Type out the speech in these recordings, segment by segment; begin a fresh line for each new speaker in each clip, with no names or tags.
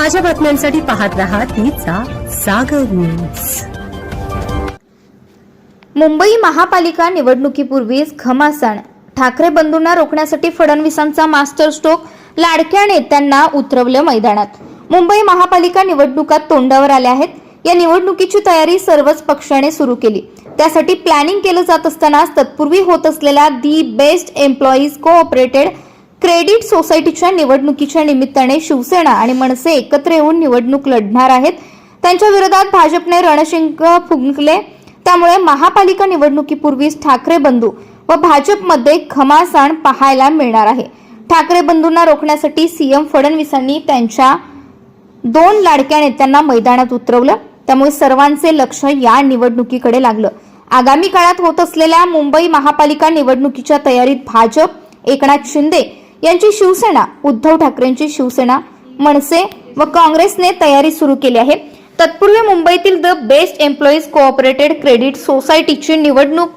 ताज्या बातम्यांसाठी पाहत रहा तिचा सागर न्यूज
मुंबई महापालिका निवडणुकीपूर्वीच घमासण ठाकरे बंधूंना रोखण्यासाठी फडणवीसांचा मास्टर स्ट्रोक लाडक्या नेत्यांना उतरवलं मैदानात. मुंबई महापालिका निवडणुकात तोंडावर आल्या आहेत. या निवडणुकीची तयारी सर्वच पक्षाने सुरू केली. त्यासाठी प्लॅनिंग केलं जात असतानाच तत्पूर्वी होत असलेल्या the BEST employees cooperated credit सोसायटीच्या निवडणुकीच्या निमित्ताने शिवसेना आणि मनसे एकत्र येऊन निवडणूक लढणार आहेत. त्यांच्या विरोधात भाजपने रणशिंग फुंकले. त्यामुळे महापालिका निवडणुकीपूर्वीच ठाकरे बंधू व भाजपमध्ये घमासान पाहायला मिळणार आहे. ठाकरे बंधूंना रोखण्यासाठी सीएम फडणवीसांनी त्यांच्या दोन लाडक्या नेत्यांना मैदानात उतरवलं. त्यामुळे सर्वांचे लक्ष या निवडणुकीकडे लागलं. आगामी काळात होत असलेल्या मुंबई महापालिका निवडणुकीच्या तयारीत भाजप एकनाथ शिंदे यांची शिवसेना उद्धव ठाकरेंची शिवसेना मनसे व काँग्रेसने तयारी सुरू केली आहे. तत्पूर्वी मुंबईतील the BEST employees cooperated credit सोसायटीची निवडणूक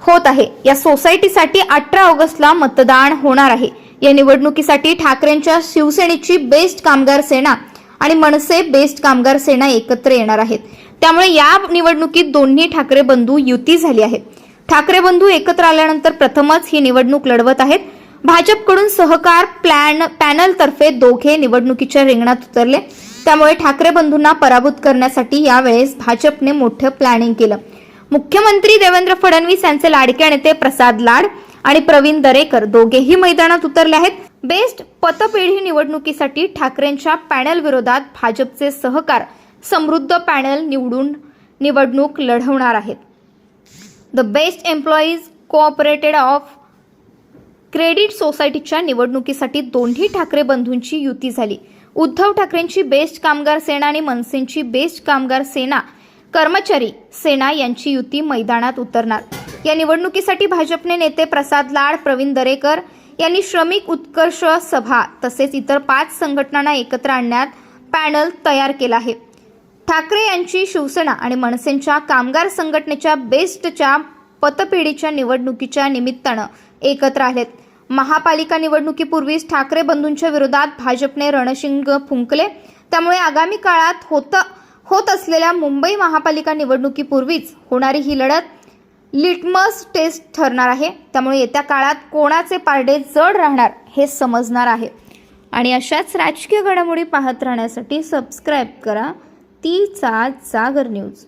होत आहे. या सोसायटीसाठी अठरा ऑगस्टला मतदान होणार आहे. या निवडणुकीसाठी ठाकरेंच्या शिवसेनेची बेस्ट कामगार सेना आणि मनसे बेस्ट कामगार सेना एकत्र येणार आहेत. त्यामुळे या निवडणुकीत दोन्ही ठाकरे बंधू युती झाली आहे ठाकरे बंधू एकत्र आल्यानंतर प्रथमच ही निवडणूक लढवत आहेत. भाजपकडून सहकार प्लॅन पॅनलतर्फे दोघे निवडणुकीच्या रिंगणात उतरले. त्यामुळे ठाकरे बंधूंना पराभूत करण्यासाठी यावेळेस भाजपने मोठं प्लॅनिंग केलं. मुख्यमंत्री देवेंद्र फडणवीस यांचे लाडके नेते प्रसाद लाड आणि प्रवीण दरेकर दोघेही मैदानात उतरले आहेत. बेस्ट पतपेढी निवडणुकीसाठी ठाकरेंच्या पॅनल विरोधात भाजपचे सहकार समृद्ध पॅनल निवडून निवडणूक लढवणार आहेत. The BEST employees cooperated of credit सोसायटीच्या निवडणुकीसाठी दोन्ही ठाकरे बंधूंची युती झाली. उद्धव ठाकरेंची बेस्ट कामगार सेना आणि मनसेंची बेस्ट कामगार सेना कर्मचारी सेना यांची युती मैदानात उतरणार. या निवडणुकीसाठी भाजपने नेते प्रसाद लाड प्रवीण दरेकर यांनी श्रमिक उत्कर्ष सभा तसेच इतर पाच संघटनांना एकत्र आणण्यात पॅनल तयार केला आहे. ठाकरे यांची शिवसेना आणि मनसेंच्या कामगार संघटनेच्या बेस्टच्या पतपेढीच्या निवडणुकीच्या निमित्तानं एकत्र आलेत. महापालिका निवडणुकीपूर्वीच ठाकरे बंधूंच्या विरोधात भाजपने रणशिंग फुंकले. त्यामुळे आगामी काळात होत होत असलेल्या मुंबई महापालिका निवडणुकीपूर्वीच होणारी ही लढत लिटमस टेस्ट ठरणार आहे. त्यामुळे येत्या काळात कोणाचे पारडे जड राहणार हे समजणार आहे. आणि अशाच राजकीय घडामोडी पाहत राहण्यासाठी सबस्क्राईब करा. तीचा जागर न्यूज